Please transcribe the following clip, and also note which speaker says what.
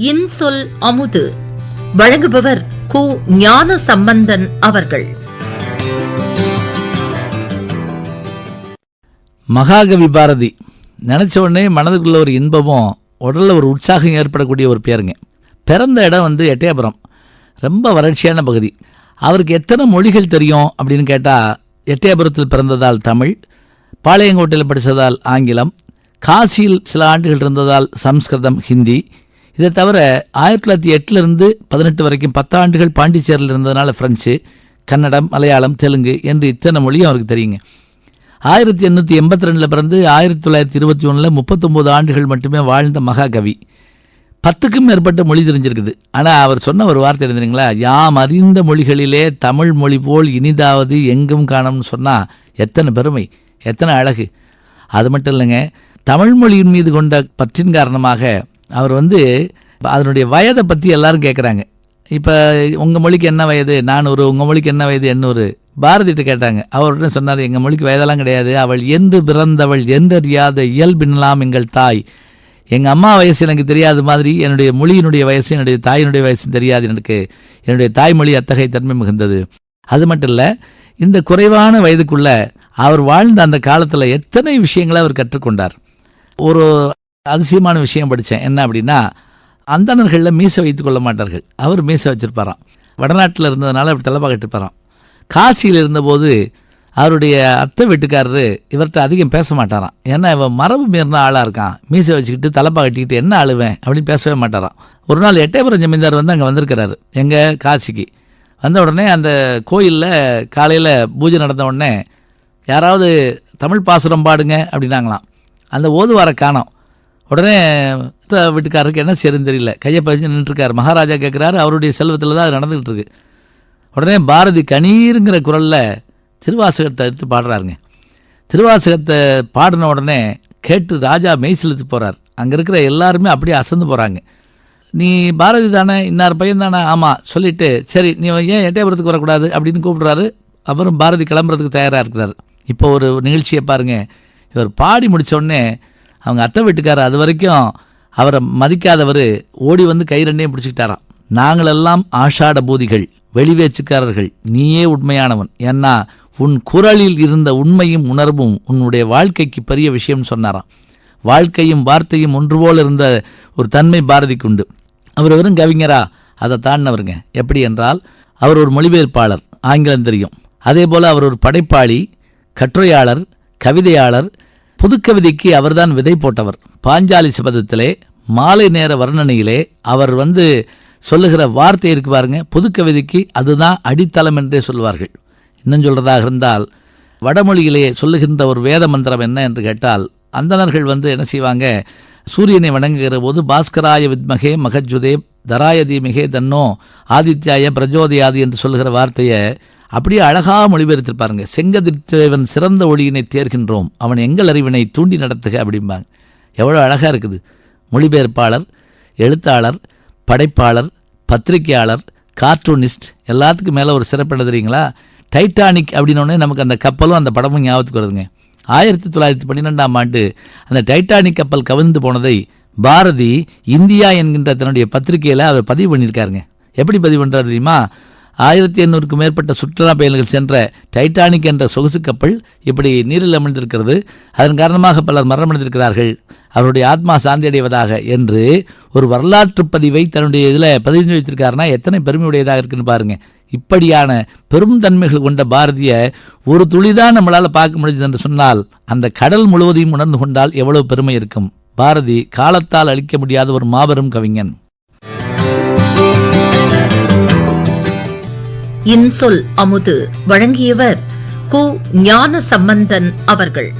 Speaker 1: இன்சொல் அமுது. வழங்குபவர் கு ஞான சம்பந்தன் அவர்கள்.
Speaker 2: மகாகவி பாரதி நினச்ச உடனே மனதுக்குள்ள ஒரு இன்பமும் உடலில் ஒரு உற்சாகம் ஏற்படக்கூடிய ஒரு பேருங்க. பிறந்த இடம் வந்து எட்டயபுரம். ரொம்ப வறட்சியான பகுதி. அவருக்கு எத்தனை மொழிகள் தெரியும் அப்படின்னு கேட்டால் எட்டயபுரத்தில் பிறந்ததால் தமிழ் பாளையங்கோட்டையில் படித்ததால் ஆங்கிலம் காசியில் சில ஆண்டுகள் இருந்ததால் சம்ஸ்கிருதம் ஹிந்தி இதை தவிர ஆயிரத்தி தொள்ளாயிரத்தி எட்டுலேருந்து பதினெட்டு வரைக்கும் பத்தாண்டுகள் பாண்டிச்சேரியில் இருந்ததுனால ஃப்ரெஞ்சு கன்னடம் மலையாளம் தெலுங்கு என்று இத்தனை மொழியும் அவருக்கு தெரியுங்க. ஆயிரத்தி எண்ணூற்றி எண்பத்தி ரெண்டில் பிறந்து ஆயிரத்தி தொள்ளாயிரத்தி இருபத்தி ஒன்றில் முப்பத்தொம்போது ஆண்டுகள் மட்டுமே வாழ்ந்த மகாகவி. பத்துக்கும் மேற்பட்ட மொழி தெரிஞ்சிருக்குது. ஆனால் அவர் சொன்ன ஒரு வார்த்தை இருந்தீங்களா யாம் அறிந்த மொழிகளிலே தமிழ் மொழி போல் இனிதாவது எங்கும் காணோம்னு சொன்னால் எத்தனை பெருமை எத்தனை அழகு. அது மட்டும் இல்லைங்க தமிழ் மொழியின் மீது கொண்ட பற்றின் காரணமாக அவர் வந்து அதனுடைய வயதை பற்றி எல்லாரும் கேட்குறாங்க இப்போ உங்கள் மொழிக்கு என்ன வயது? நானூறு உங்கள் மொழிக்கு என்ன வயது? எண்ணூறு. பாரதிட்டு கேட்டாங்க. அவர்கிட்ட சொன்னார் எங்கள் மொழிக்கு வயதெல்லாம் கிடையாது. அவள் எந்த பிறந்தவள் எந்தறியாத இயல்பின்லாம் எங்கள் தாய். எங்கள் அம்மா வயசு எனக்கு தெரியாத மாதிரி என்னுடைய மொழியினுடைய வயசு என்னுடைய தாயினுடைய வயசு தெரியாது எனக்கு. என்னுடைய தாய்மொழி அத்தகைய தன்மை மிகுந்தது. அது மட்டும் இல்லை இந்த குறைவான வயதுக்குள்ள அவர் வாழ்ந்த அந்த காலத்தில் எத்தனை விஷயங்களை அவர் கற்றுக்கொண்டார். ஒரு அதிசயமான விஷயம் படித்தேன். என்ன அப்படின்னா அந்தணர்களில் மீசை வைத்து கொள்ள மாட்டார்கள். அவர் மீசை வச்சுருப்பாராம். வடநாட்டில் இருந்ததுனால அப்படி தலைப்பாக கட்டிருப்பாராம். காசியில் இருந்தபோது அவருடைய அத்தை வீட்டுக்காரரு இவர்கிட்ட அதிகம் பேச மாட்டாராம். ஏன்னா இவன் மரபு மீறின ஆளாக இருக்கான். மீசை வச்சுக்கிட்டு தலைப்பா கட்டிக்கிட்டு என்ன ஆளுவேன் அப்படின்னு பேசவே மாட்டாராம். ஒரு நாள் எட்டயபுரம் ஜமீன்தார் வந்து அங்கே வந்திருக்கிறாரு எங்கள் காசிக்கு. வந்த உடனே அந்த கோயிலில் காலையில் பூஜை நடந்த உடனே யாராவது தமிழ் பாசுரம் பாடுங்க அப்படின்னாங்களாம். அந்த ஓதுவார காணோம். உடனே வீட்டுக்காரருக்கு என்ன செய்யறதுன்னு தெரியல. கையை பதிஞ்சு நின்றுருக்காரு மகாராஜா கேட்குறாரு அவருடைய செல்வத்தில் தான் அது நடந்துக்கிட்டு இருக்கு உடனே பாரதி கணீருங்கிற குரலில் திருவாசகத்தை எடுத்து பாடுறாருங்க. திருவாசகத்தை பாடின உடனே கேட்டு ராஜா மெய்சிலுத்து போகிறார் அங்கே இருக்கிற எல்லாருமே அப்படியே அசந்து போகிறாங்க நீ பாரதி தானே? இன்னார் பையன் தானே? ஆமாம் சொல்லிட்டு சரி நீ ஏன் எட்டயபுரத்துக்கு வரக்கூடாது? அப்படின்னு கூப்பிடுறாரு. அப்புறம் பாரதி கிளம்புறதுக்கு தயாராக இருக்கிறார். இப்போ ஒரு நிகழ்ச்சியை பாருங்கள் இவர் பாடி முடிச்ச உடனே அவங்க அத்தை வீட்டுக்காரர் அது வரைக்கும் அவரை மதிக்காதவர் ஓடி வந்து கை ரெண்டையும் பிடிச்சிக்கிட்டாராம். நாங்களெல்லாம் ஆஷாட பூதிகள் வெளிவேச்சுக்காரர்கள். நீயே உண்மையானவன். ஏன்னா உன் குரலில் இருந்த உண்மையும் உணர்வும் உன்னுடைய வாழ்க்கைக்கு பெரிய விஷயம்னு சொன்னாராம். வாழ்க்கையும் வார்த்தையும் ஒன்று போல் இருந்த ஒரு தன்மை பாரதிக்கு உண்டு. அவர் வெறும் கவிஞரா அதை தாண்டினவருங்க. எப்படி என்றால் அவர் ஒரு மொழிபெயர்ப்பாளர் ஆங்கிலம் தெரியும். அதே போல் அவர் ஒரு படைப்பாளி கட்டுரையாளர் கவிதையாளர் புதுக்கவிதைக்கு அவர்தான் விதை போட்டவர். பாஞ்சாலி சபதத்திலே மாலை நேர வர்ணனையிலே அவர் வந்து சொல்லுகிற வார்த்தை இருக்கு பாருங்க. புதுக்கவிதைக்கு அதுதான் அடித்தளம் என்றே சொல்வார்கள். இன்னும் சொல்றதாக இருந்தால் வடமொழியிலே சொல்லுகின்ற ஒரு வேத மந்திரம் என்ன என்று கேட்டால் அந்தணர்கள் வந்து என்ன செய்வாங்க? சூரியனை வணங்குகிற போது பாஸ்கராய வித்மகே மகஜுதே தராய தீமிகே தன்னோ ஆதித்யாய பிரஜோதயாது என்று சொல்லுகிற வார்த்தையை அப்படியே அழகாக மொழிபெயர்த்திருப்பாருங்க செங்கதிர்த்தேவன் சிறந்த ஒளியினை தேர்கின்றோம். அவன் எங்கள் அறிவினை தூண்டி நடத்துக அப்படிம்பாங்க. எவ்வளோ அழகாக இருக்குது. மொழிபெயர்ப்பாளர் எழுத்தாளர் படைப்பாளர் பத்திரிகையாளர் கார்ட்டூனிஸ்ட் எல்லாத்துக்கும் மேலே ஒரு சிறப்பு தெரியுங்களா? டைட்டானிக் அப்படின்னோடனே நமக்கு அந்த கப்பலும் அந்த படமும் ஞாபகத்துக்கு வருதுங்க. ஆயிரத்தி தொள்ளாயிரத்தி பன்னிரெண்டாம் ஆண்டு அந்த டைட்டானிக் கப்பல் கவிழ்ந்து போனதை பாரதி இந்தியா என்கின்ற தன்னுடைய பத்திரிகையில் அவர் பதிவு பண்ணியிருக்காருங்க. எப்படி பதிவு பண்ணுறாரு தெரியுமா? ஆயிரத்தி எண்ணூறுக்கும் மேற்பட்ட சுற்றுலா பயணிகள் சென்ற டைட்டானிக் என்ற சொகுசு கப்பல் இப்படி நீரில் அமிழ்ந்திருக்கிறது அதன் காரணமாக பலர் மரணமடைந்திருக்கிறார்கள். அவருடைய ஆத்மா சாந்தி அடைவதாக என்று ஒரு வரலாற்று பதிவை தன்னுடைய இதில் பதிவு வைத்திருக்காருன்னா எத்தனை பெருமையுடையதாக இருக்குன்னு பாருங்கள் இப்படியான பெரும் தன்மைகள் கொண்ட பாரதிய ஒரு துளிதான் நம்மளால் பார்க்க முடியுது என்று சொன்னால் அந்த கடல் முழுவதையும் உணர்ந்து கொண்டால் எவ்வளவு பெருமை இருக்கும். பாரதி காலத்தால் அழிக்க முடியாத ஒரு மாபெரும் கவிஞன்.
Speaker 1: இன்சொல் அமுது வழங்கியவர் கு ஞான சம்பந்தன் அவர்கள்.